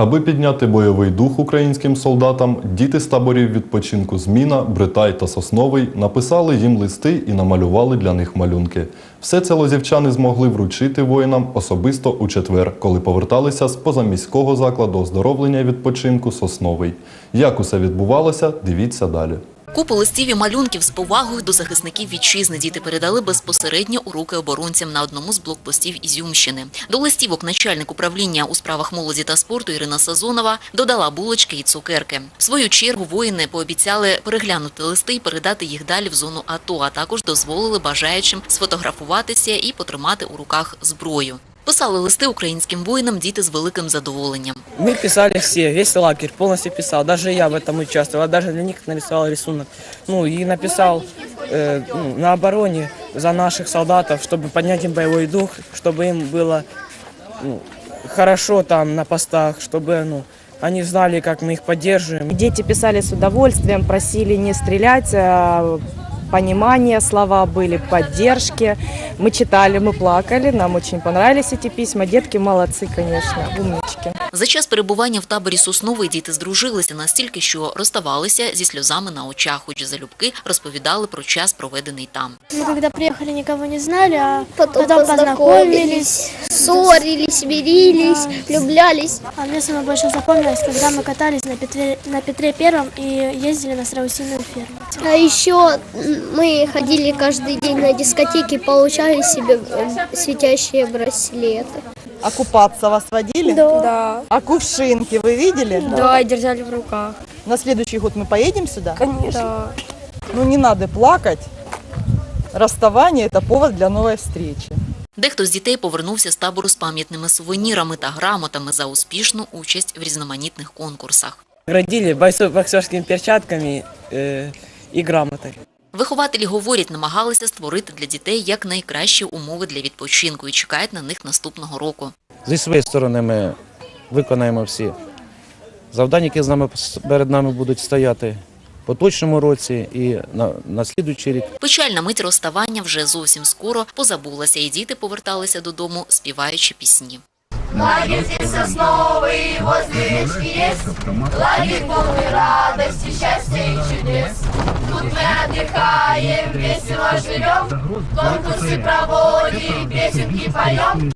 Аби підняти бойовий дух українським солдатам, діти з таборів відпочинку Зміна, Бритай та Сосновий написали їм листи і намалювали для них малюнки. Все це лозівчани змогли вручити воїнам особисто у четвер, коли поверталися з позаміського закладу оздоровлення відпочинку Сосновий. Як усе відбувалося, дивіться далі. Купу листів і малюнків з повагою до захисників вітчизни діти передали безпосередньо у руки оборонцям на одному з блокпостів Ізюмщини. До листівок начальник управління у справах молоді та спорту Ірина Сазонова додала булочки і цукерки. В свою чергу воїни пообіцяли переглянути листи і передати їх далі в зону АТО, а також дозволили бажаючим сфотографуватися і потримати у руках зброю. Писали листи українським воїнам діти з великим задоволенням. Мы писали все, весь лагерь полностью писал. Даже я в этом участвовал, даже для них нарисовал рисунок. Ну и написал э, ну, на обороне за наших солдатов, чтобы поднять им боевой дух, чтобы им было ну, хорошо там на постах, чтобы ну, они знали, как мы их поддерживаем. Дети писали с удовольствием, просили не стрелять, а понимание, слова были, поддержки. Мы читали, мы плакали, нам очень понравились эти письма. Детки молодцы, конечно, умнички. За час перебування в таборі Сосновий діти здружилися настільки, що розставалися зі сльозами на очах, хоч залюбки розповідали про час, проведений там. Мы когда приехали, никого не знали, а Потом, потом, познакомились, ссорились, мирились, влюблялись. А мне самое больше запомнилось, когда мы катались на Петре, на Петре Первом и ездили на страусиную ферму. А еще мы ходили каждый день на дискотеки, получали себе светящие браслеты. А купаться вас водили? Да. А кувшинки вы видели? Да, и держали в руках. На следующий год мы поедем сюда? Конечно. Ну не надо плакать. Расставание – это повод для новой встречи. Дехто з дітей повернувся з табору з пам'ятними сувенірами та грамотами за успішну участь в різноманітних конкурсах. Градили бойцов боксерскими перчатками э, и грамотой. Вихователі говорять, намагалися створити для дітей якнайкращі умови для відпочинку і чекають на них наступного року. Зі своєї сторони ми виконаємо всі завдання, які з нами перед нами будуть стояти поточному році і на, на слідуючий рік. Печальна мить розставання вже зовсім скоро позабулася, і діти поверталися додому, співаючи пісні. Лагерь здесь сосновый, возле речки есть Лагерь полный радости, счастья и чудес Тут мы отдыхаем, весело живем Конкурсы проводим, песенки поем